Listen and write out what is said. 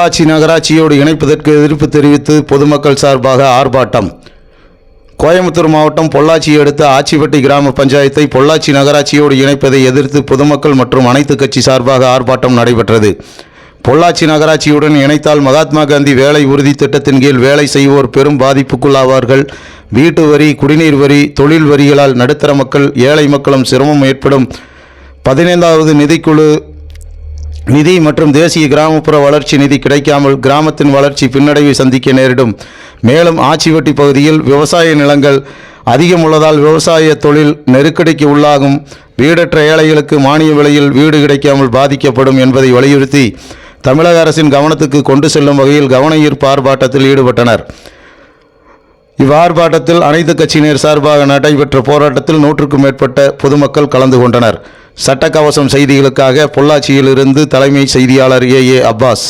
பொள்ளாச்சி நகராட்சியோடு இணைப்பதற்கு எதிர்ப்பு தெரிவித்து பொதுமக்கள் சார்பாக ஆர்ப்பாட்டம். கோயம்புத்தூர் மாவட்டம் பொள்ளாச்சி அடுத்த ஆச்சிப்பட்டி கிராம பஞ்சாயத்தை பொள்ளாச்சி நகராட்சியோடு இணைப்பதை எதிர்த்து பொதுமக்கள் மற்றும் அனைத்து கட்சி சார்பாக ஆர்ப்பாட்டம் நடைபெற்றது. பொள்ளாச்சி நகராட்சியுடன் இணைத்தால் மகாத்மா காந்தி வேலை உறுதி திட்டத்தின் கீழ் வேலை செய்வோர் பெரும் பாதிப்புக்குள்ளாவார்கள். வீட்டு வரி குடிநீர் வரி தொழில் வரிகளால் நடுத்தர மக்கள் ஏழை மக்களும் சிரமம் ஏற்படும். பதினைந்தாவது நிதிக்குழு நிதி மற்றும் தேசிய கிராமப்புற வளர்ச்சி நிதி கிடைக்காமல் கிராமத்தின் வளர்ச்சி பின்னடைவை சந்திக்க நேரிடும். மேலும் ஆச்சிவட்டி பகுதியில் விவசாய நிலங்கள் அதிகம் உள்ளதால் விவசாய தொழில் நெருக்கடிக்கு உள்ளாகும். வீடற்ற ஏழைகளுக்கு மானிய விலையில் வீடு கிடைக்காமல் பாதிக்கப்படும் என்பதை வலியுறுத்தி தமிழக அரசின் கவனத்துக்கு கொண்டு செல்லும் வகையில் கவன ஈர்ப்பு ஆர்ப்பாட்டத்தில் ஈடுபட்டனர். இவ்வார்ப்பாட்டத்தில் அனைத்து கட்சியினர் சார்பாக நடைபெற்ற போராட்டத்தில் நூற்றுக்கும் மேற்பட்ட பொதுமக்கள் கலந்து கொண்டனர். சட்டக்கவசம் செய்திகளுக்காக பொள்ளாச்சியிலிருந்து தலைமை செய்தியாளர் ஏ ஏ அப்பாஸ்.